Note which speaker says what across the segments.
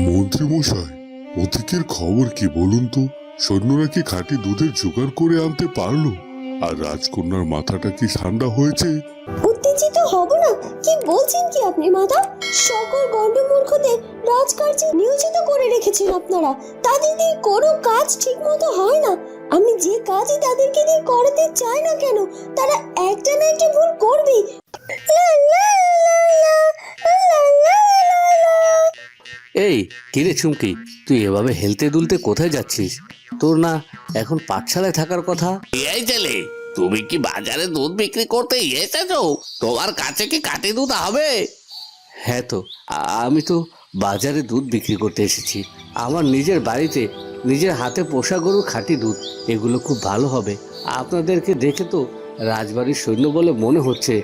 Speaker 1: মন্ত্রী মশাই অধিকের খবর কি বলুন তো সৈন্যরা কি খাঁটি দুধের জোগাড় করে আনতে পারল আর রাজকন্যার মাথাটা কি ঠান্ডা হয়েছে
Speaker 2: উত্তেজিত হব না কি বলছেন কি আপনি মাতা সকল গণ্ডমূর্খদের রাজকার্যে নিয়োজিত করে রেখেছেন আপনারা তাদের দিয়ে কোনো কাজ ঠিক মতো হয় না আমি যে কাজই তাদেরকে দিয়ে করাতে চাই না কেন তারা একটা না একটা ভুল করবেই লা, লা, লা, লা, লা, লা, লা।
Speaker 3: এই কিরে চুমকি? তুই এভাবে হেলতে দুলতে কোথায় যাচ্ছিস? তোর না এখন পাঠশালায় থাকার কথা?
Speaker 4: এই ছেলে তুমি কি বাজারে দুধ বিক্রি করতে এসেছ? তোমার কাছে কি কাটি দুধ হবে?
Speaker 3: হ্যাঁ তো আমি তো বাজারে দুধ বিক্রি করতে এসেছি। আমার নিজের বাড়িতে নিজের হাতে পোষা গরুর খাঁটি দুধ এগুলো খুব ভালো হবে। আপনাদেরকে দেখে তো রাজবাড়ির সৈন্য বলে মনে হচ্ছে।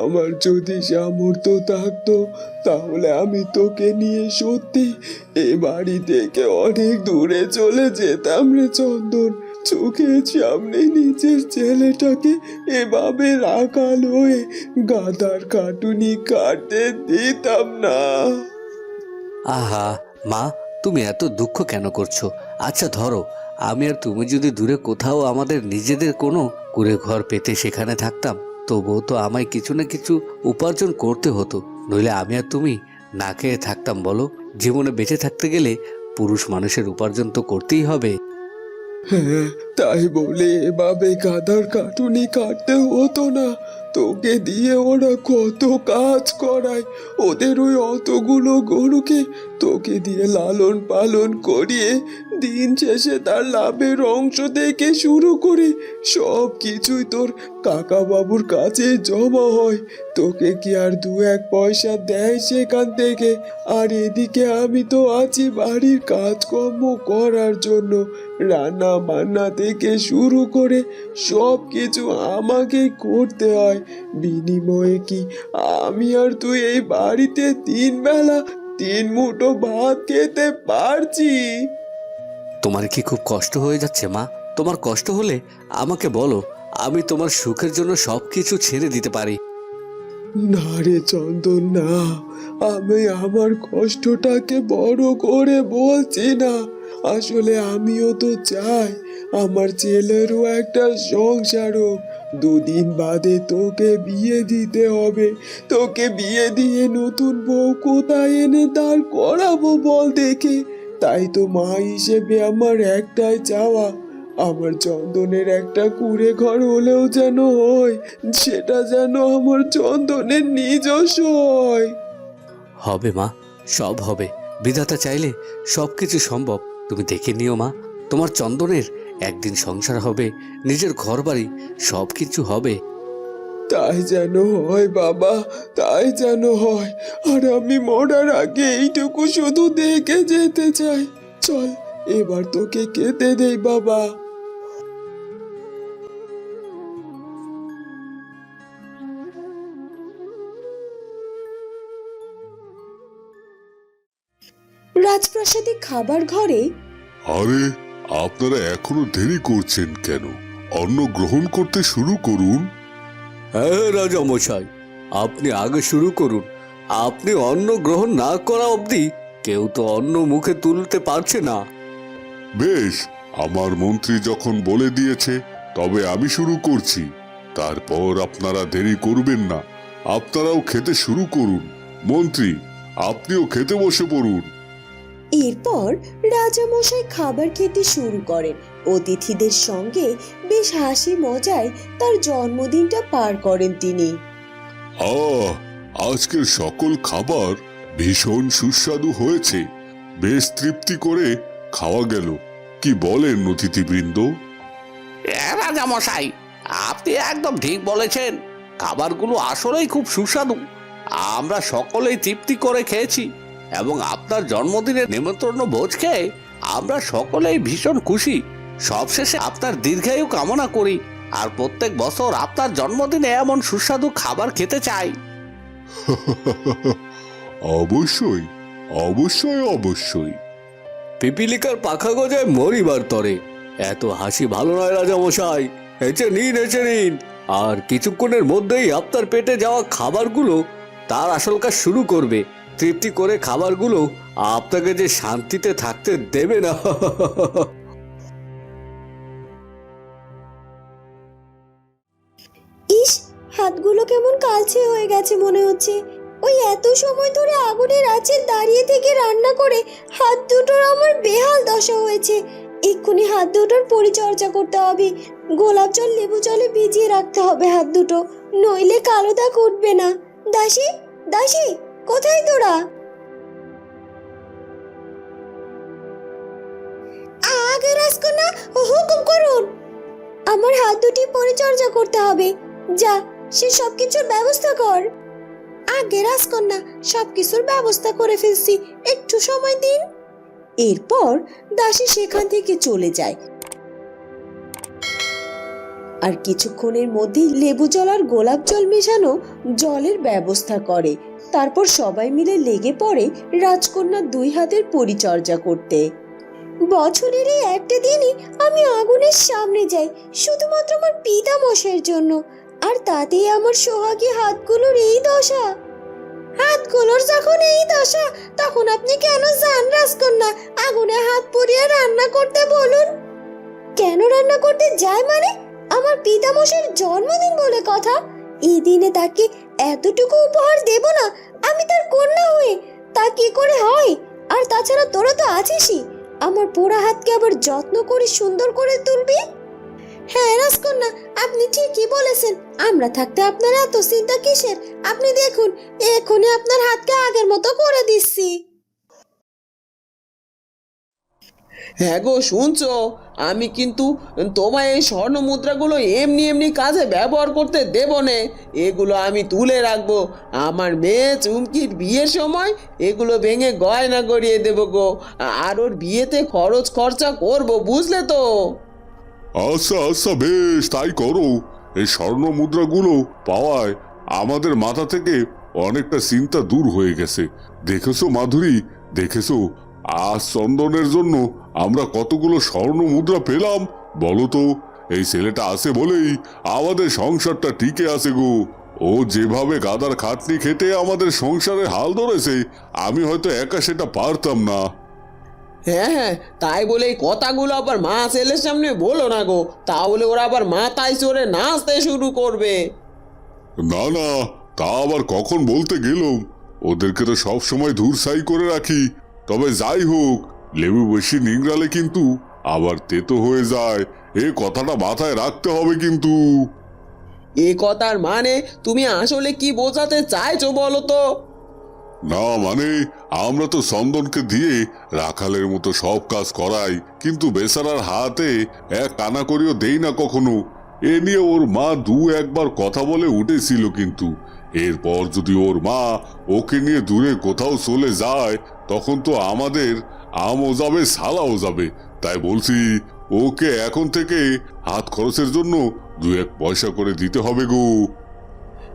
Speaker 5: আমার যদি সামর্থ্য থাকতো, তাহলে আমি তোকে নিয়ে সত্যি এ বাড়ি থেকে অনেক দূরে চলে যেতাম রে চন্দন। চোখের সামনে নিজের ছেলেটাকে এভাবে রাখাল হয়ে গাদার কাটুনি কাটতে দিতাম না।
Speaker 3: আহা, মা, তুমি এত দুঃখ কেন করছ? আচ্ছা ধরো, আমি আর তুমি যদি দূরে কোথাও আমাদের নিজেদের কোনো কুড়ে ঘর পেতে সেখানে থাকতাম, তবুও তো আমায় কিছু না কিছু উপার্জন করতে হতো। নইলে আমি আর তুমি না খেয়ে থাকতাম, বলো? জীবনে বেঁচে থাকতে গেলে পুরুষ মানুষের উপার্জন তো করতেই হবে।
Speaker 5: হ্যাঁ তাই বলে এভাবে গাদার কাটুনি কাটতে হতো না। তোকে দিয়ে ওরা কত কাজ করায়। ওদের ওই অতগুলো গরুকে তোকে দিয়ে লালন পালন করিয়ে দিন শেষে তার লাভের অংশ থেকে শুরু করে। সব কিছুই তোর কাকা বাবুর কাছে জমা হয়। তোকে কি আর দু এক পয়সা দেয় সেখান থেকে? আর এদিকে আমি তো আছি বাড়ির কাজকর্ম করার জন্য। রান্না বান্না থেকে শুরু করে সব কিছু আমাকেই করতে হয়। বিনিময়ে কি আমি আর তুই এই বাড়িতে তিন বেলা তিন মুঠো ভাত খেতে পারছি?
Speaker 3: তোমার কি খুব কষ্ট হয়ে যাচ্ছে, মা? তোমার কষ্ট হলে আমাকে বলো, আমি তোমার সুখের জন্য সব কিছু ছেড়ে দিতে পারি।
Speaker 5: না রে চন্দন, না। আমি আমার কষ্টটাকে বড় করে বলছি না। আসলে আমিও তো চাই আমার ছেলেরও একটা সংসার হোক দুদিন বাদে তোকে বিয়ে দিতে হবে। তোকে বিয়ে দিয়ে নতুন বউ কোথায় এনে দাঁড় করাবো বল দেখে। তাই তো মা হিসেবে আমার একটাই চাওয়া। আমার চন্দনের একটা কুড়ে ঘর হলেও যেন হয়, সেটা যেন আমার চন্দনের নিজস্ব হয়।
Speaker 3: হবে মা, সব হবে। বিধাতা চাইলে সব কিছু সম্ভব। তুমি দেখে নিও মা, তোমার চন্দনের একদিন সংসার হবে, নিজের ঘর বাড়ি সব কিছু হবে।
Speaker 5: তাই যেন হয় বাবা তাই যেন হয়। আর আমি মরার আগে এইটুকু শুধু দেখে যেতে চাই। চল এবার তোকে খেতে দেই বাবা।
Speaker 2: রাজপ্রাসাদে খাবার ঘরে
Speaker 1: আরে আপনারা এখনও দেরি করছেন কেন? অন্ন গ্রহণ করতে শুরু করুন।
Speaker 3: হ্যাঁ রাজা মশাই আপনি আগে শুরু করুন। আপনি অন্ন গ্রহণ না করা অবধি কেউ তো অন্ন মুখে তুলতে পারছে না।
Speaker 1: বেশ আমার মন্ত্রী যখন বলে দিয়েছে তবে আমি শুরু করছি। তারপর আপনারা দেরি করবেন না। আপনারাও খেতে শুরু করুন। মন্ত্রী আপনিও খেতে বসে পড়ুন।
Speaker 2: এরপর রাজামশাই খাবার খেতে শুরু করেন। অতিথিদের সঙ্গে বেশ হাসি মজায় তার জন্মদিনটা পার করেন তিনি।
Speaker 1: আহ আজকের সকল খাবার ভীষণ সুস্বাদু হয়েছে। বেশ তৃপ্তি করে খাওয়া গেল। কি বলেন অতিথিবৃন্দ?
Speaker 4: রাজা মশাই আপনি একদম ঠিক বলেছেন। খাবারগুলো আসলেই খুব সুস্বাদু। আমরা সকলেই তৃপ্তি করে খেয়েছি এবং আপনার জন্মদিনের নিমন্ত্রণ ভোজ খেয়ে আমরা সকলেই ভীষণ খুশি। সবশেষে আপনার দীর্ঘায়ু কামনা করি আর প্রত্যেক বছর আপনার জন্মদিনে এমন সুস্বাদু খাবার খেতে চাই।
Speaker 1: অবশ্যই অবশ্যই অবশ্যই।
Speaker 3: পিপিলিকার পাখা গজায় মরিবার তরে। এত হাসি ভালো নয় রাজা মশাই এচে নিন এচে নিন। আর কিছুক্ষণের মধ্যেই আপনার পেটে যাওয়া খাবারগুলো তার আসল কাজ শুরু করবে। তৃপ্তি করে খাবারগুলো আপনাকে যে শান্তিতে থাকতে দেবে না।
Speaker 2: হাতগুলো কেমন কালচে হয়ে গেছে মনে হচ্ছে। ওই এত সময় ধরে আগুনের আঁচে দাঁড়িয়ে থেকে রান্না করে হাত দুটোর আমার বেহাল দশা হয়েছে। এক্ষুনি হাত দুটোর পরিচর্যা করতে হবে। গোলাপ জল লেবু জলে ভিজিয়ে রাখতে হবে হাত দুটো, নইলে কালো দাগ উঠবে না। দাসি, দাসী, কোথায় তোরা? আগে রাসকন্যা হুকুম করুন। আমার হাত দুটি পরিচর্যা করতে হবে। যা সে সবকিছুর ব্যবস্থা কর। আগে রাজকন্যা সবকিছুর ব্যবস্থা করে ফেলছি, একটু সময় দিন। এরপর দাসী সেখান থেকে চলে যায়। আর কিছুক্ষণের মধ্যেই লেবু জল আর গোলাপ জল মেশানো জলের ব্যবস্থা করে। তারপর সবাই মিলে লেগে পড়ে রাজকন্যার দুই হাতের পরিচর্যা করতে। বছরের এই একটা দিনই আমি আগুনের সামনে যাই, শুধুমাত্র আমার পিতামশের জন্য। আর তাতেই আমার সোহাগী হাতগুলোর এই দশা। হাতগুলোর যখন এই দশা, তখন আপনি কেন যান রাজকন্যা? আগুনে হাত পুড়িয়ে রান্না করতে বলুন। কেন রান্না করতে যায় মানে? আমার পিতামশের জন্মদিন বলে কথা। এই দিনে তাকে এতটুকু উপহার দেব না, আমি তার কন্যা হয়ে। তা কি করে হয়? আর তাছাড়া তোরা তো আছিসই। আমার পোড়া হাতকে আবার যত্ন করে সুন্দর করে তুলবি? হ্যাঁ রাজকন্যা, আপনি ঠিকই বলেছেন। আমরা থাকতে আপনার এত চিন্তা কিসের? আপনি দেখুন, এখনই আপনার হাতকে আগের মতো করে দিচ্ছি।
Speaker 6: হ্যাঁ গো, শুনছো? আমি কিন্তু তোমায় এই স্বর্ণ মুদ্রাগুলো এমনি এমনি কাজে ব্যবহার করতে দেব নে। এগুলো আমি তুলে রাখব। আমার মেয়ে চুমকির বিয়ের সময় এগুলো ভেঙে গয়না গড়িয়ে দেবো গো। আর ওর বিয়েতে খরচ খরচা করব, বুঝলে তো?
Speaker 1: আচ্ছা আচ্ছা বেশ, তাই করো। এই স্বর্ণ মুদ্রাগুলো পাওয়ায় আমাদের মাথা থেকে অনেকটা চিন্তা দূর হয়ে গেছে। দেখেছ মাধুরী? দেখেছ? আজ চন্দনের জন্য আমরা কতগুলো স্বর্ণ মুদ্রা পেলাম, বলো তো? এই ছেলেটা আছে বলেই আমাদের সংসারটা টিকে আছে গো। ও যেভাবে গাদার খাটনি খেটে আমাদের সংসারে হাল ধরেছে, আমি হয়তো একা সেটা পারতাম না।
Speaker 6: হ্যাঁ হ্যাঁ তাই বলে এই কথাগুলো আবার মা ছেলের সামনে বলো না গো। তাহলে ওরা আবার মাথায় চড়ে নাচতে শুরু করবে।
Speaker 1: না না তা আবার কখন বলতে গেলাম? ওদেরকে তো সব সময় ধূরসাই করে রাখি। তবে যাই হোক লেবু বেশি নিংড়ালে কিন্তু আবার তেতো হয়ে যায়। এ কথাটা মাথায় রাখতে হবে কিন্তু।
Speaker 6: এ কথার মানে তুমি আসলে কি বোঝাতে চাইছো বলো তো?
Speaker 1: না মানে আমরা তো চন্দনকে দিয়ে রাখালের মতো সব কাজ করাই, কিন্তু বেচারার হাতে এক কানা করিও দেই না কখনো। এ নিয়ে ওর মা দু একবার কথা বলে উঠেছিল কিন্তু। এরপর যদি ওর মা ওকে নিয়ে দূরে কোথাও চলে যায়, তখন তো আমাদের আমও যাবে সালাও যাবে। তাই বলছি, ওকে এখন থেকে হাত খরচের জন্য দু এক পয়সা করে দিতে হবে গো।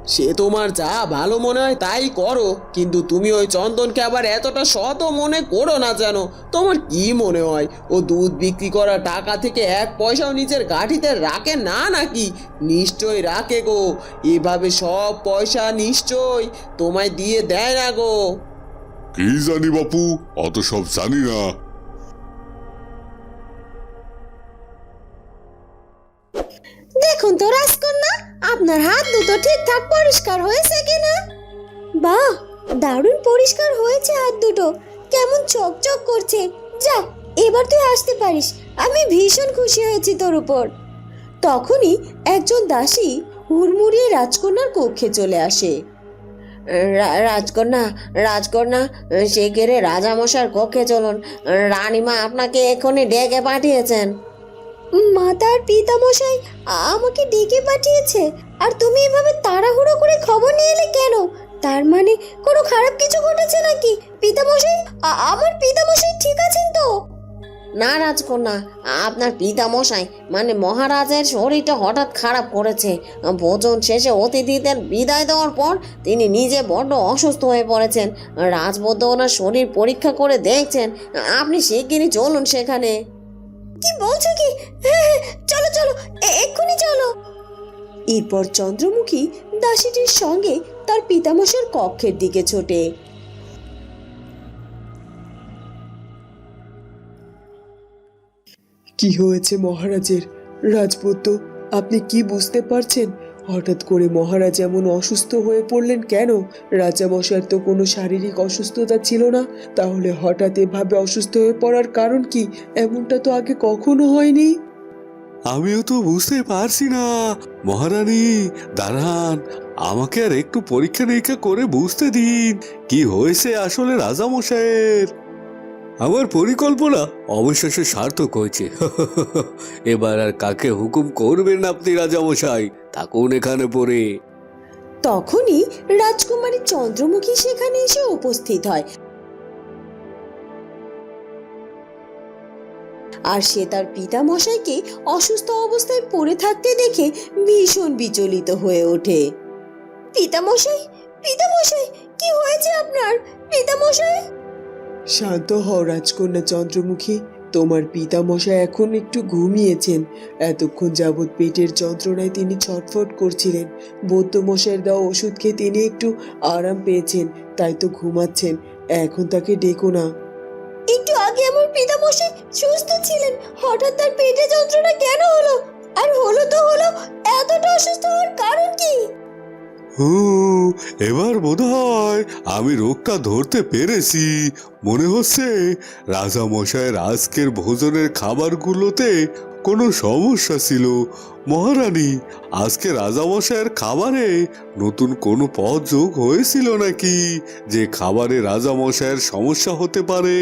Speaker 6: সে তোমার যা ভালো মনে হয় তাই করো। কিন্তু তুমি ওই চন্দনকে আবার এতটা শত মনে করো না যেন। তোমার কি মনে হয়? ও দুধ বিক্রি করা টাকা থেকে এক পয়সাও নিজের গাঠিতে রাখে না নাকি? নিশ্চয় রাখে গো। এভাবে সব পয়সা নিশ্চয় তোমায় দিয়ে দেয় না গো।
Speaker 1: কি জানি বাপু, অত সব জানি না।
Speaker 2: দেখুন তো রাজকন্যা, আপনার হাত দুটো ঠিকঠাক পরিষ্কার হয়েছে কিনা? বাহ, দারুণ পরিষ্কার হয়েছে হাত দুটো। কেমন চকচক করছে। যা, এবার তুই আসতে পারিস। আমি ভীষণ খুশি হয়েছি তোর উপর। তখনই একজন দাসী হুড়মুড়িয়ে রাজকন্যার কক্ষে চলে আসে। রাজকন্যা রাজকন্যা সে গেরে রাজামশার কক্ষে চলুন। রানীমা আপনাকে এক্ষুনি ডেকে পাঠিয়েছেন। মাতার পিতামশাই আমাকে ডেকে পাঠিয়েছে। আর তুমি এভাবে তাড়াহুড়ো করে খবর নিয়ে এলে কেন? তার মানে কোনো খারাপ কিছু ঘটেছে নাকি? পিতামশাই আমার পিতামশাই ঠিক আছেন তো? না রাজকন্যা, আপনার পিতামশাই মানে মহারাজের শরীরটা হঠাৎ খারাপ করেছে। ভোজন শেষে অতিথিদের বিদায় দেওয়ার পর তিনি নিজে বড্ড অসুস্থ হয়ে পড়েছেন। রাজবদ্ধ ওনার শরীর পরীক্ষা করে দেখছেন। আপনি শিগগিরই চলুন সেখানে। কি বলছো কি? হ্যাঁ হ্যাঁ চলো চলো এক্ষুনি চলো। এরপর চন্দ্রমুখী দাসীটির সঙ্গে তার পিতামশের কক্ষের দিকে ছোটে।
Speaker 5: কি হয়েছে মহারাজের? রাজপুত্র, আপনি কি বুঝতে পারছেন? হঠাৎ করে মহারাজ এমন অসুস্থ হয়ে পড়লেন কেন? রাজামশাইয়ের তো কোনো শারীরিক অসুস্থতা ছিল না। তাহলে হঠাৎ এভাবে অসুস্থ হয়ে পড়ার কারণ কি? এমনটা তো আগে কখনো হয়নি।
Speaker 1: আমিও তো বুঝতে পারছি না। মহারানী, দাঁড়ান। আমাকে আর একটু পরীক্ষা নিরীক্ষা করে বুঝতে দিন। কি হয়েছে আসলে রাজামশাইয়ের?
Speaker 3: আমার পরিকল্পনা অবশেষে সার্থক হয়েছে। এবার আর কাকে হুকুম করবেন আপনি, রাজামশাই? থাকুন এখানে পড়ে।
Speaker 2: তখনই রাজকুমারী চন্দ্রমুখী সেখানে এসে উপস্থিত হয়। আর সে তার পিতামশাইকে অসুস্থ অবস্থায় পড়ে থাকতে দেখে ভীষণ বিচলিত হয়ে ওঠে। পিতামশাই পিতামশাই কি হয়েছে আপনার? পিতামশাই?
Speaker 5: শান্ত হও রাজকন্যা চন্দ্রমুখী। তোমার পিতামশাই এখন একটু ঘুমিয়েছেন। এতক্ষণ যাবৎ পেটের যন্ত্রণায় তিনি ছটফট করছিলেন। বৌদ্ধমশাইয়ের দেওয়া ওষুধ খেয়ে তিনি একটু আরাম পেয়েছেন, তাই তো ঘুমাচ্ছেন। এখন তাকে ডেকো না।
Speaker 2: একটু আগে আমার পিতামশাই সুস্থ ছিলেন, হঠাৎ তার পেটে যন্ত্রণা কেন হলো? আর হলো তো হলো, এতটা অসুস্থ হওয়ার
Speaker 1: এবার বোধ হয় আমি রোগটা ধরতে পেরেছি। মনে হচ্ছে রাজামশাইয়ের আজকের ভোজনের খাবারগুলোতে কোনো সমস্যা ছিল। মহারানী, আজকে রাজামশাইয়ের খাবারে নতুন কোনো পদ যোগ হয়েছিল নাকি যে খাবারে রাজামশাইয়ের সমস্যা হতে পারে?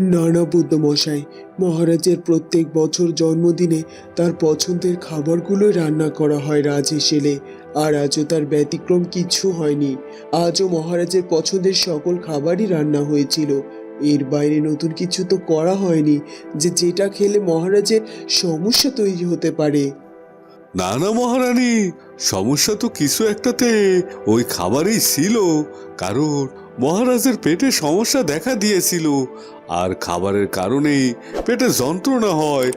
Speaker 5: নানা বুদ্ধমশাই, মহারাজের প্রত্যেক বছর জন্মদিনে তার পছন্দের খাবারগুলোই রান্না করা হয় রাজ হিসেলে আর আজও তার ব্যতিক্রম কিছু হয়নি। আজও মহারাজের পছন্দের সকল খাবারই রান্না হয়েছিল। এর বাইরে নতুন কিছু তো করা হয়নি যে যেটা খেলে মহারাজের সমস্যা তৈরি হতে পারে।
Speaker 1: না না, মহারানী, সমস্যা তো কিছু একটাতে ওই খাবারেই ছিল, কারণ মহারাজের পেটে সমস্যা দেখা দিয়েছিল, আর খাবারের কারণেই পেটে যন্ত্রণা হয়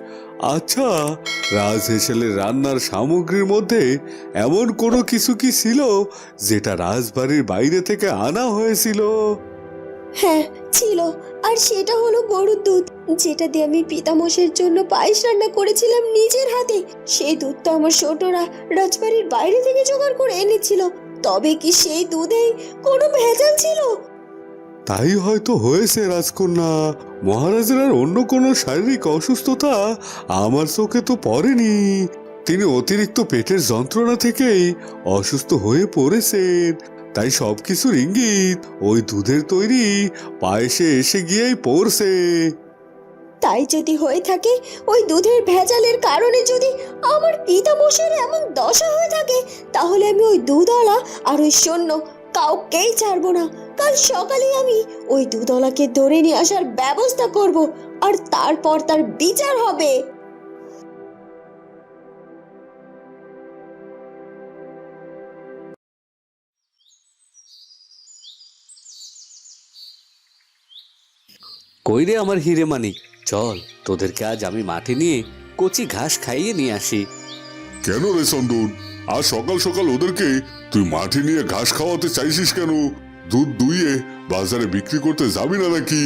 Speaker 1: আচ্ছা রাজ হেসেলের রান্নার সামগ্রীর মধ্যে এমন কোনো কিছু কি ছিল যেটা রাজবাড়ির বাইরে থেকে আনা হয়েছিল?
Speaker 2: হ্যাঁ ছিল। আর সেটা হলো গরুর দুধ, যেটা দিয়ে আমি পিতামশের জন্য পায়েস রান্না করেছিলাম নিজের হাতে। সেই দুধ তো আমার ছোটরা রাজবাড়ির বাইরে থেকে জোগাড় করে এনেছিল। তবে কি সেই দুধে কোনো ভেজাল ছিল?
Speaker 1: তাই হয়তো হয়েছে, রাজকন্যা। মহারাজের আর অন্য কোনো শারীরিক অসুস্থতা আমার চোখে তো পড়েনি। তিনি অতিরিক্ত পেটের যন্ত্রণা থেকেই অসুস্থ হয়ে পড়েছেন। তাই সবকিছুর ইঙ্গিত, ওই দুধের তৈরি পায়েসে এসে গিয়েই পড়ছে।
Speaker 2: তাই যদি হয়ে থাকে, ওই দুধের ভেজালের কারণে যদি আমার পিতামশের এমন দশা হয়ে থাকে, তাহলে আমি ওই দুধওয়ালা আর ওই সৈন্য কাউকেই ছাড়বো না। কাল সকালে আমি ওই দুধওয়ালাকে ধরে নিয়ে আসার ব্যবস্থা করব আর তারপর তার বিচার হবে।
Speaker 3: কই রে আমার হিরে মানিক? চল তোদেরকে আজ আমি মাঠে নিয়ে কচি ঘাস খাইয়ে নিয়ে আসি।
Speaker 1: কেন রে চন্দন আজ সকাল সকাল ওদেরকে তুই মাঠে নিয়ে ঘাস খাওয়াতে চাইছিস কেন? দুধ দুইয়ে বাজারে বিক্রি করতে যাবি না নাকি?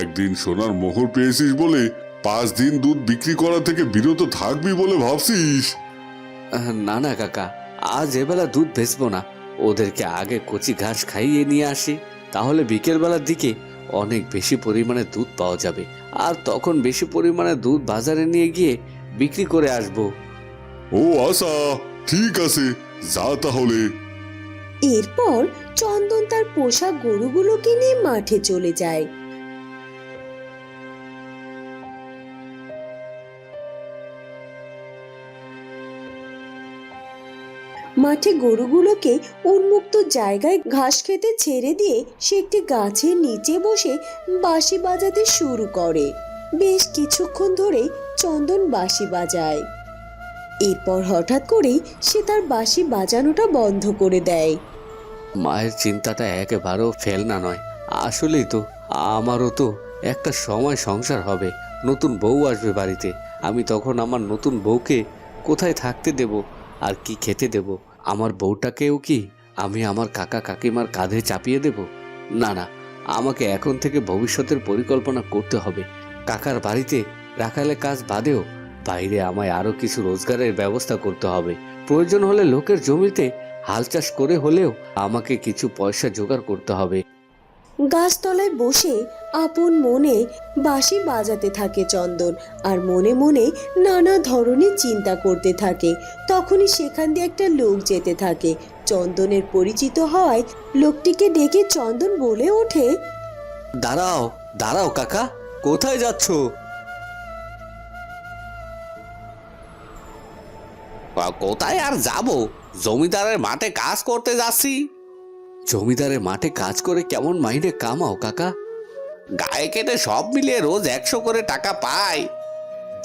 Speaker 1: একদিন সোনার মোহর পেয়েছিস বলে পাঁচ দিন দুধ বিক্রি করা থেকে বিরত থাকবি বলে ভাবছিস।
Speaker 3: না না কাকা আজ এবেলা দুধ বেচবো না। ওদেরকে আগে কচি ঘাস খাইয়ে নিয়ে আসি তাহলে বিকেলবেলার দিকে অনেক বেশি পরিমাণে দুধ পাওয়া যাবে। আর তখন বেশি পরিমাণে দুধ বাজারে নিয়ে গিয়ে বিক্রি করে আসব।
Speaker 1: ও আশা ঠিক আছে যা তাহলে।
Speaker 2: এরপর চন্দন তার পোষা গরুগুলোকে নিয়ে মাঠে চলে যায়। মাঠে গরুগুলোকে উন্মুক্ত জায়গায় ঘাস খেতে ছেড়ে দিয়ে সে একটি গাছের নিচে বসে বাঁশি বাজাতে শুরু করে। বেশ কিছুক্ষণ ধরে চন্দন বাঁশি বাজায়। এরপর হঠাৎ করেই সে তার বাঁশি বাজানোটা বন্ধ করে দেয়।
Speaker 3: মায়ের চিন্তাটা একেবারেও ফেলনা নয়। আসলেই তো, আমারও তো একটা সময় সংসার হবে, নতুন বউ আসবে বাড়িতে। আমি তখন আমার নতুন বউকে কোথায় থাকতে দেব আর কি খেতে দেব? আমার বউটাকেও কি আমি আমার কাকা কাকিমার কাঁধে চাপিয়ে দেব? না না, আমাকে এখন থেকে ভবিষ্যতের পরিকল্পনা করতে হবে। কাকার বাড়িতে রাখালে কাজ বাদেও বাইরে আমায় আরও কিছু রোজগারের ব্যবস্থা করতে হবে। প্রয়োজন হলে লোকের জমিতে হাল চাষ করে হলেও আমাকে কিছু পয়সা জোগাড় করতে হবে।
Speaker 2: গাছতলায় বসে আপন মনে বাঁশি বাজাতে থাকে চন্দন আর মনে মনে নানা ধরনের চিন্তা করতে থাকে। তখনই সেখান দিয়ে একটা লোক যেতে থাকে। চন্দনের পরিচিত হওয়ায় লোকটিকে ডেকে চন্দন বলে ওঠে।
Speaker 3: দাঁড়াও দাঁড়াও কাকা কোথায় যাচ্ছ?
Speaker 4: কোথায় আর যাব? জমিদারের মাঠে কাজ করতে যাচ্ছি।
Speaker 3: জমিদারের মাঠে কাজ করে কেমন মাইনে কামাও, কাকা?
Speaker 4: গায়ে কেটে সব মিলিয়ে রোজ একশো করে টাকা পাই।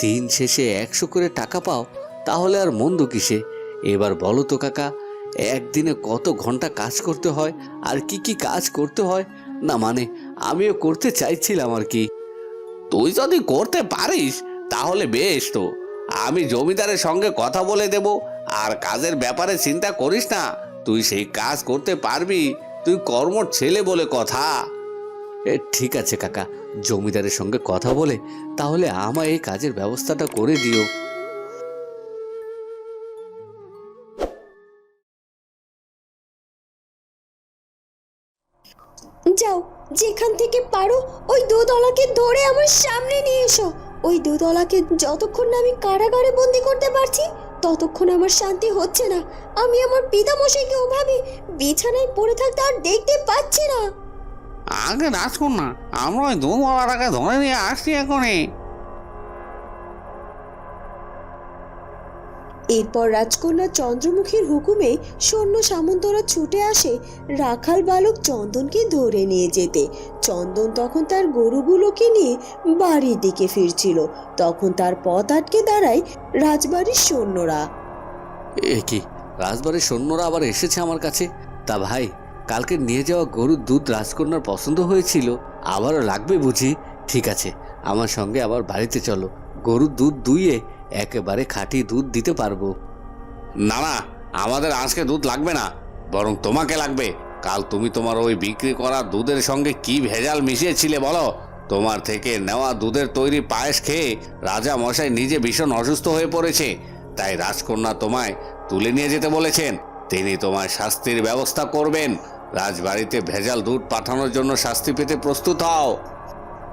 Speaker 3: দিন শেষে একশো করে টাকা পাও, তাহলে আর মন্দ কিসে? এবার বলো তো, কাকা, একদিনে কত ঘণ্টা কাজ করতে হয়, আর কি কি কাজ করতে হয়? না মানে আমিও করতে চাইছিলাম আর কি।
Speaker 4: তুই যদি করতে পারিস, তাহলে বেশ তো। আমি জমিদারের সঙ্গে কথা বলে দেব আর কাজের ব্যাপারে চিন্তা করিস না। তুই সেই কাজ করতে পারবি। তুই কর্মর ছেলে বলে কথা।
Speaker 3: ঠিক আছে কাকা, জমিদারের সঙ্গে কথা বলে তাহলে আমায় এই কাজের ব্যবস্থাটা করে দিও।
Speaker 2: যাও, যেখান থেকে পারো, ওই দুদলাকে ধরে আমার সামনে নিয়ে এসো। ওই দুদলাকে যতক্ষণ না আমি কারাগারে বন্দি করতে পারছি ততক্ষণ আমার শান্তি হচ্ছে না। আমি আমার পিতামশাইকে ওভাবে বিছানায় পড়ে থাকতে আর দেখতে পাচ্ছি না।
Speaker 4: আগে রাখুন না আমরা ওই দু ধরে নিয়ে আসছি এখনই।
Speaker 2: এরপর রাজকন্যা চন্দ্রমুখীর হুকুমে সৈন্য সামন্তরা ছুটে আসে রাখাল বালক চন্দনকে ধরে নিয়ে যেতে। চন্দন তখন তার গরুগুলোকে নিয়ে বাড়ির দিকে ফিরছিল। তখন তার পথ আটকে দাঁড়ায় রাজবাড়ির সৈন্যরা।
Speaker 3: এ কি, রাজবাড়ির সৈন্যরা আবার এসেছে আমার কাছে? তা ভাই, কালকে নিয়ে যাওয়া গরুর দুধ রাজকন্যার পছন্দ হয়েছিল, আবারও লাগবে বুঝি? ঠিক আছে, আমার সঙ্গে আবার বাড়িতে চলো। গরুর দুধ দুইয়ে একেবারে খাঁটি দুধ দিতে পারব।
Speaker 4: না না, আমাদের আজকে দুধ লাগবে না, বরং তোমাকে লাগবে। কাল তুমি তোমার ওই বিক্রি করা দুধের সঙ্গে কি ভেজাল মিশিয়েছিলে বলো? তোমার থেকে নেওয়া দুধের তৈরি পায়েস খেয়ে রাজা মশাই নিজে ভীষণ অসুস্থ হয়ে পড়েছে। তাই রাজকন্যা তোমায় তুলে নিয়ে যেতে বলেছেন। তিনি তোমার শাস্তির ব্যবস্থা করবেন। রাজবাড়িতে ভেজাল দুধ পাঠানোর জন্য শাস্তি পেতে প্রস্তুত হও।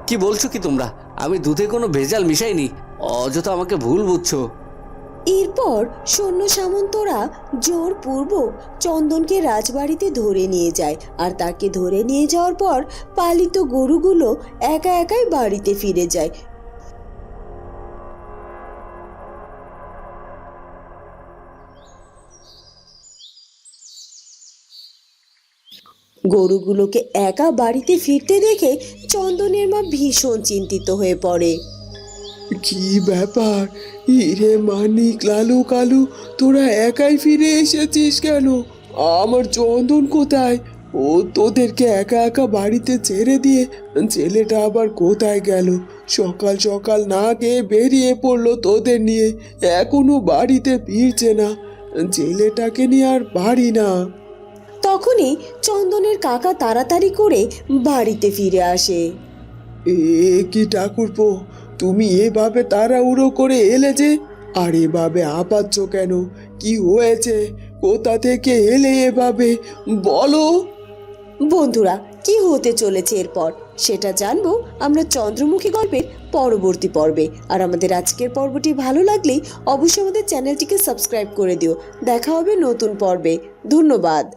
Speaker 3: কি বলছো কি তোমরা? আমি দুধে কোনো ভেজাল মিশাইনি। অযথা আমাকে ভুল বুঝছ।
Speaker 2: এরপর সৈন্য সামন্তরা জোর জোরপূর্বক চন্দনকে রাজবাড়িতে ধরে নিয়ে যায় আর তাকে ধরে নিয়ে যাওয়ার পর পালিত গরুগুলো একা একাই বাড়িতে ফিরে যায়। গরুগুলোকে একা বাড়িতে ফিরতে দেখে চন্দনের মা ভীষণ চিন্তিত হয়ে পড়ে।
Speaker 5: কি ব্যাপার? ইরে মানিক, লালু, কালু, তোরা একাই ফিরে এসেছিস কেন? আমার চন্দন কোথায়? ও তোদেরকে একা একা বাড়িতে ছেড়ে দিয়ে ছেলেটা আবার কোথায় গেল? সকাল সকাল না গিয়ে বেরিয়ে পড়ল তোদের নিয়ে। এখনও বাড়িতে ফিরছে না। ছেলেটাকে নিয়ে আর বাড়ি না।
Speaker 2: তখনই চন্দনের কাকা তাড়াতাড়ি করে বাড়িতে ফিরে আসে।
Speaker 5: এ কি ঠাকুরপো তুমি এভাবে তাড়াহুড়ো করে এলে যে? আর এভাবে আপাচ্ছ কেন? কি হয়েছে? কোথা থেকে এলে এভাবে? বলো।
Speaker 2: বন্ধুরা কি হতে চলেছে এরপর? সেটা জানব আমরা চন্দ্রমুখী গল্পের পরবর্তী পর্বে। আর আমাদের আজকের পর্বটি ভালো লাগলেই অবশ্যই আমাদের চ্যানেলটিকে সাবস্ক্রাইব করে দিও। দেখা হবে নতুন পর্বে। ধন্যবাদ।